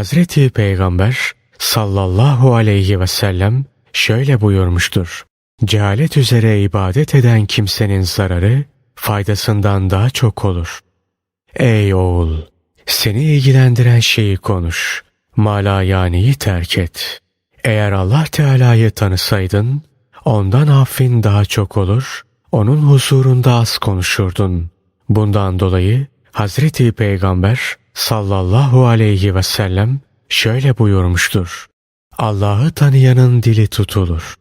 Hazreti Peygamber sallallahu aleyhi ve sellem şöyle buyurmuştur. Cehalet üzere ibadet eden kimsenin zararı faydasından daha çok olur. Ey oğul! Seni ilgilendiren şeyi konuş. Mala yaniyi terk et. Eğer Allah Teala'yı tanısaydın, ondan affin daha çok olur, onun huzurunda az konuşurdun. Bundan dolayı Hazreti Peygamber sallallahu aleyhi ve sellem şöyle buyurmuştur. Allah'ı tanıyanın dili tutulur.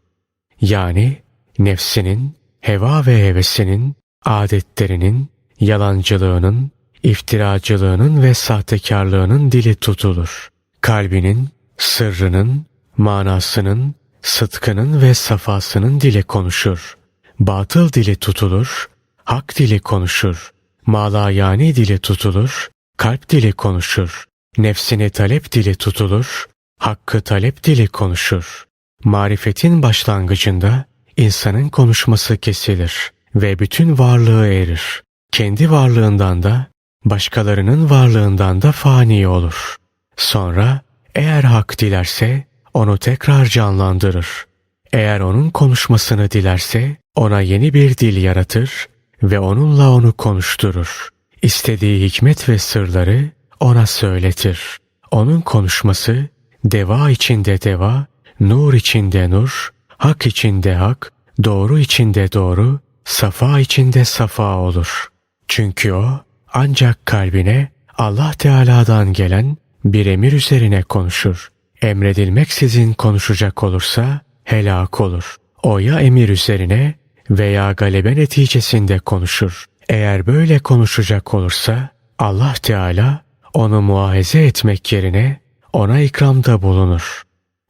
Yani nefsinin, heva ve hevesinin, adetlerinin, yalancılığının, iftiracılığının ve sahtekarlığının dili tutulur. Kalbinin, sırrının, manasının, sıtkının ve safasının dili konuşur. Batıl dili tutulur, hak dili konuşur. Malayani dili tutulur, kalp dili konuşur. Nefsini talep dili tutulur, hakkı talep dili konuşur. Marifetin başlangıcında insanın konuşması kesilir ve bütün varlığı erir. Kendi varlığından da başkalarının varlığından da fani olur. Sonra eğer hak dilerse onu tekrar canlandırır. Eğer onun konuşmasını dilerse ona yeni bir dil yaratır ve onunla onu konuşturur. İstediği hikmet ve sırları ona söyletir. Onun konuşması deva içinde deva, nur içinde nur, hak içinde hak, doğru içinde doğru, safa içinde safa olur. Çünkü o ancak kalbine Allah Teala'dan gelen bir emir üzerine konuşur. Emredilmeksizin konuşacak olursa helak olur. O ya emir üzerine veya galebe neticesinde konuşur. Eğer böyle konuşacak olursa Allah Teala onu muahize etmek yerine ona ikramda bulunur.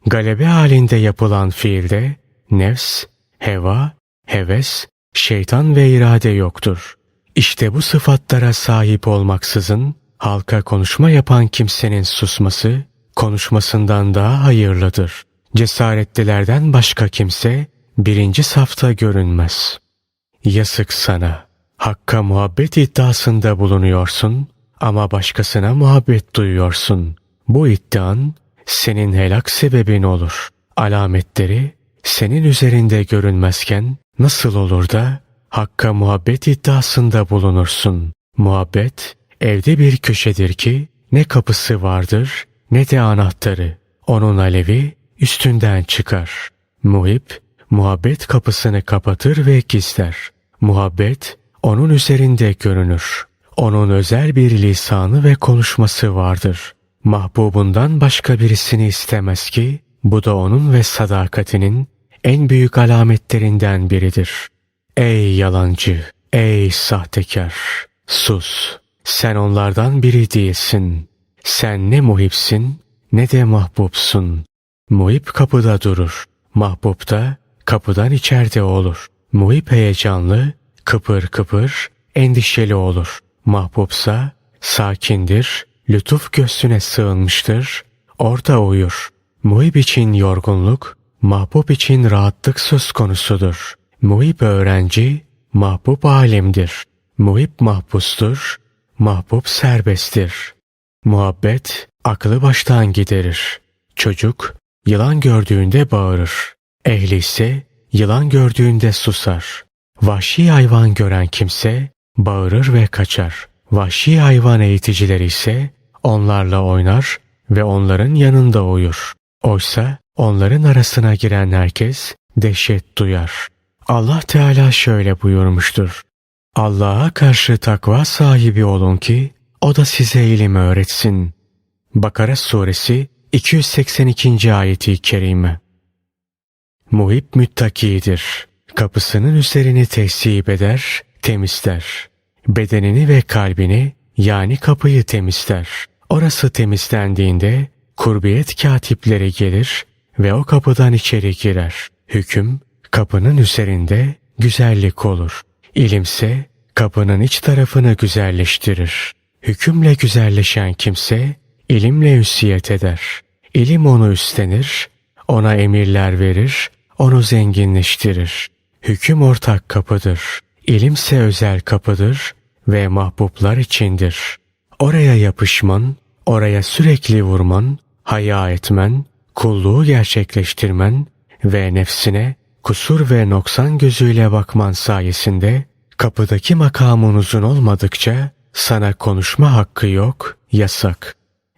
Galebe halinde yapılan fiilde nefs, heva, heves, şeytan ve irade yoktur. İşte bu sıfatlara sahip olmaksızın halka konuşma yapan kimsenin susması konuşmasından daha hayırlıdır. Cesaretlilerden başka kimse birinci safta görünmez. Yasık sana. Hakka muhabbet iddiasında bulunuyorsun ama başkasına muhabbet duyuyorsun. Bu iddian senin helak sebebin olur. Alametleri senin üzerinde görünmezken nasıl olur da Hakka muhabbet iddiasında bulunursun. Muhabbet evde bir köşedir ki ne kapısı vardır ne de anahtarı. Onun alevi üstünden çıkar. Muhip muhabbet kapısını kapatır ve gizler. Muhabbet onun üzerinde görünür. Onun özel bir lisanı ve konuşması vardır. Mahbubundan başka birisini istemez ki bu da onun ve sadakatinin en büyük alametlerinden biridir. Ey yalancı, ey sahtekar, sus. Sen onlardan biri değilsin. Sen ne muhipsin ne de mahbubsun. Muhip kapıda durur. Mahbub da kapıdan içeride olur. Muhip heyecanlı, kıpır kıpır, endişeli olur. Mahbubsa sakindir, lütuf göğsüne sığınmıştır, orada uyur. Muhip için yorgunluk, mahbub için rahatlık söz konusudur. Muhip öğrenci, mahbub alimdir. Muhip mahpustur, mahbub serbesttir. Muhabbet aklı baştan giderir. Çocuk yılan gördüğünde bağırır. Ehli ise yılan gördüğünde susar. Vahşi hayvan gören kimse bağırır ve kaçar. Vahşi hayvan eğiticileri ise onlarla oynar ve onların yanında uyur. Oysa onların arasına giren herkes dehşet duyar. Allah Teala şöyle buyurmuştur. Allah'a karşı takva sahibi olun ki o da size ilim öğretsin. Bakara suresi 282. ayeti kerime. Muhip müttakidir. Kapısının üzerini tehsip eder, temizler. Bedenini ve kalbini yani kapıyı temizler. Orası temizlendiğinde kurbiyet katipleri gelir ve o kapıdan içeri girer. Hüküm kapının üzerinde güzellik olur. İlimse kapının iç tarafını güzelleştirir. Hükümle güzelleşen kimse ilimle üssiyet eder. İlim onu üstlenir, ona emirler verir, onu zenginleştirir. Hüküm ortak kapıdır. İlimse özel kapıdır ve mahbublar içindir. Oraya yapışman oraya sürekli vurman, haya etmen, kulluğu gerçekleştirmen ve nefsine kusur ve noksan gözüyle bakman sayesinde kapıdaki makamın uzun olmadıkça sana konuşma hakkı yok, yasak.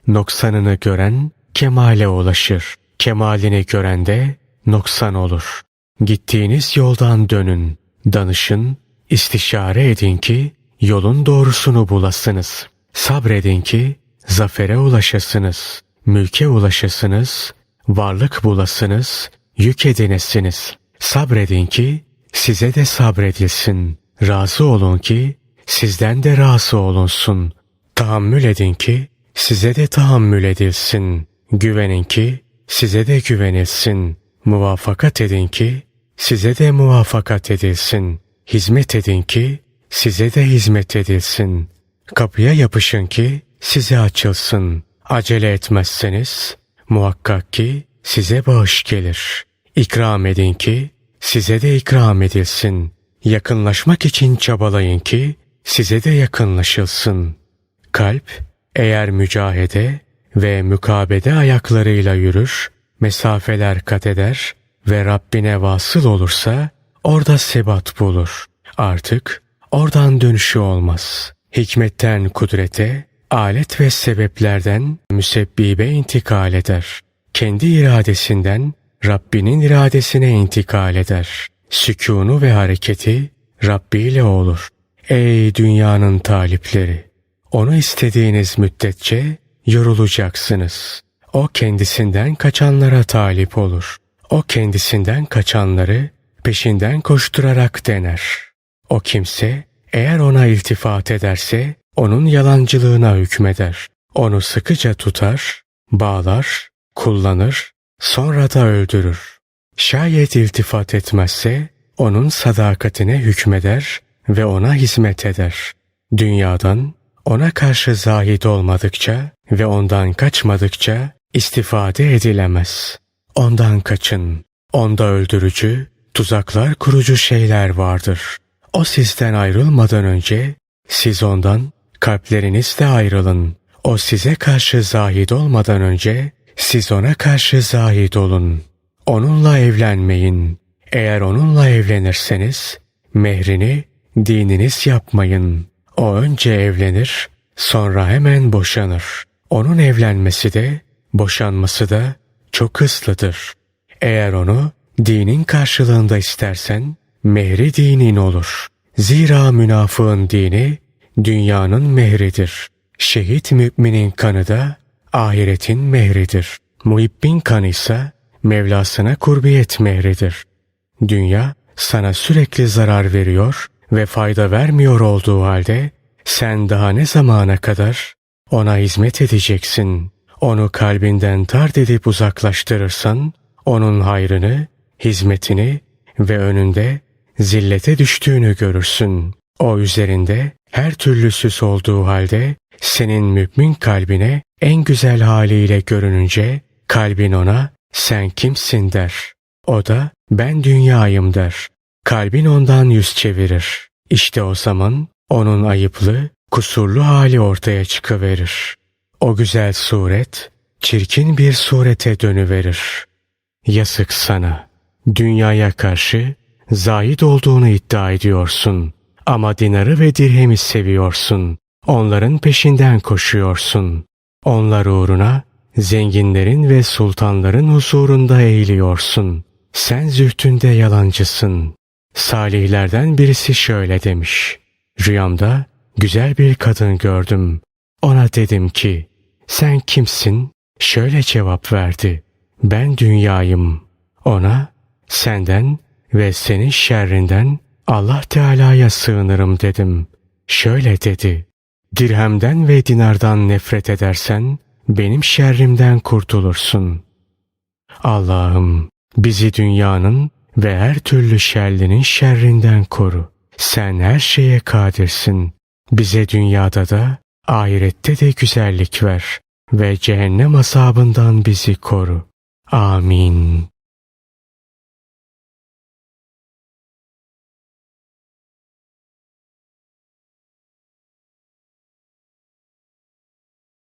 Noksanını gören kemale ulaşır. Kemalini gören de noksan olur. Gittiğiniz yoldan dönün, danışın, istişare edin ki yolun doğrusunu bulasınız. Sabredin ki zafere ulaşasınız, mülke ulaşasınız, varlık bulasınız, yük edinesiniz. Sabredin ki size de sabredilsin. Razı olun ki sizden de razı olunsun. Tahammül edin ki size de tahammül edilsin. Güvenin ki size de güvenilsin. Muvafakat edin ki size de muvafakat edilsin. Hizmet edin ki size de hizmet edilsin. Kapıya yapışın ki size açılsın. Acele etmezseniz muhakkak ki size bağış gelir. İkram edin ki size de ikram edilsin. Yakınlaşmak için çabalayın ki size de yakınlaşılsın. Kalp eğer mücahede ve mukabede ayaklarıyla yürür, mesafeler kat eder ve Rabbine vasıl olursa orada sebat bulur. Artık oradan dönüşü olmaz. Hikmetten kudrete, alet ve sebeplerden müsebbibe intikal eder. Kendi iradesinden Rabbinin iradesine intikal eder. Sükûnu ve hareketi Rabbi ile olur. Ey dünyanın talipleri! Onu istediğiniz müddetçe yorulacaksınız. O kendisinden kaçanlara talip olur. O kendisinden kaçanları peşinden koşturarak dener. O kimse eğer ona iltifat ederse onun yalancılığına hükmeder. Onu sıkıca tutar, bağlar, kullanır, sonra da öldürür. Şayet iltifat etmezse onun sadakatine hükmeder ve ona hizmet eder. Dünyadan ona karşı zahid olmadıkça ve ondan kaçmadıkça istifade edilemez. Ondan kaçın. Onda öldürücü, tuzaklar kurucu şeyler vardır. O sizden ayrılmadan önce siz ondan kalplerinizle ayrılın. O size karşı zahid olmadan önce siz ona karşı zahid olun. Onunla evlenmeyin. Eğer onunla evlenirseniz mehrini dininiz yapmayın. O önce evlenir, sonra hemen boşanır. Onun evlenmesi de, boşanması da çok hızlıdır. Eğer onu dinin karşılığında istersen, mehri dinin olur. Zira münafığın dini, dünyanın mehridir. Şehit müminin kanı da, ahiretin mehridir. Muhibbin kanı ise, Mevlasına kurbiyet mehridir. Dünya sana sürekli zarar veriyor ve fayda vermiyor olduğu halde sen daha ne zamana kadar ona hizmet edeceksin. Onu kalbinden tard edip uzaklaştırırsan onun hayrını, hizmetini ve önünde zillete düştüğünü görürsün. O üzerinde her türlü süs olduğu halde senin mümin kalbine en güzel haliyle görününce kalbin ona sen kimsin der. O da ben dünyayım der. Kalbin ondan yüz çevirir. İşte o zaman onun ayıplı, kusurlu hali ortaya çıkıverir. O güzel suret, çirkin bir surete dönüverir. Yazık sana. Dünyaya karşı zahid olduğunu iddia ediyorsun. Ama dinarı ve dirhemi seviyorsun. Onların peşinden koşuyorsun. Onlar uğruna zenginlerin ve sultanların huzurunda eğiliyorsun. Sen zühtünde yalancısın. Salihlerden birisi şöyle demiş. Rüyamda güzel bir kadın gördüm. Ona dedim ki, sen kimsin? Şöyle cevap verdi. Ben dünyayım. Ona, senden ve senin şerrinden Allah Teala'ya sığınırım dedim. Şöyle dedi. Dirhemden ve dinardan nefret edersen, benim şerrimden kurtulursun. Allah'ım bizi dünyanın ve her türlü şerlinin şerrinden koru. Sen her şeye kadirsin. Bize dünyada da ahirette de güzellik ver ve cehennem azabından bizi koru. Amin.